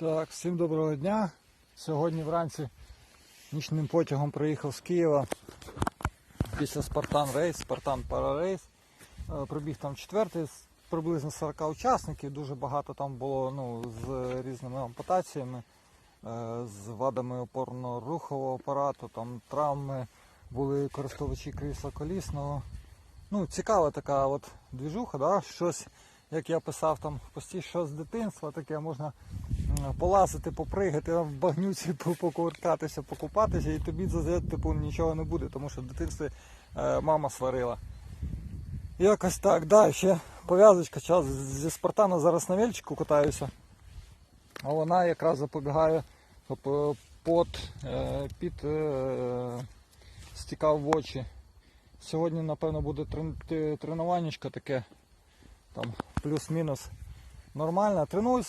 Так, всім доброго дня. Сьогодні вранці нічним потягом приїхав з Києва після Спартан Рейс, Спартан Парарейс. Е, Пробіг там четвертий з приблизно 40 учасників. Дуже багато там було ну, з різними ампутаціями, е, з вадами опорно-рухового апарату, там травми, були користувачі крісла колісного. Ну, цікава така от двіжуха, да? щось, як я писав там в пості, що з дитинства таке можна полазити, попригати, в багнюці по- покупатися, і тобі за типу, нічого не буде, тому що в дитинстві е, мама сварила. Якось так, да, ще пов'язочка, час зі Спартана зараз на вельчику катаюся, а вона якраз запобігає, е, е, під е, стікав в очі. Сьогодні, напевно, буде трен- тренуваннячко таке, там плюс-мінус нормально. Тренуюсь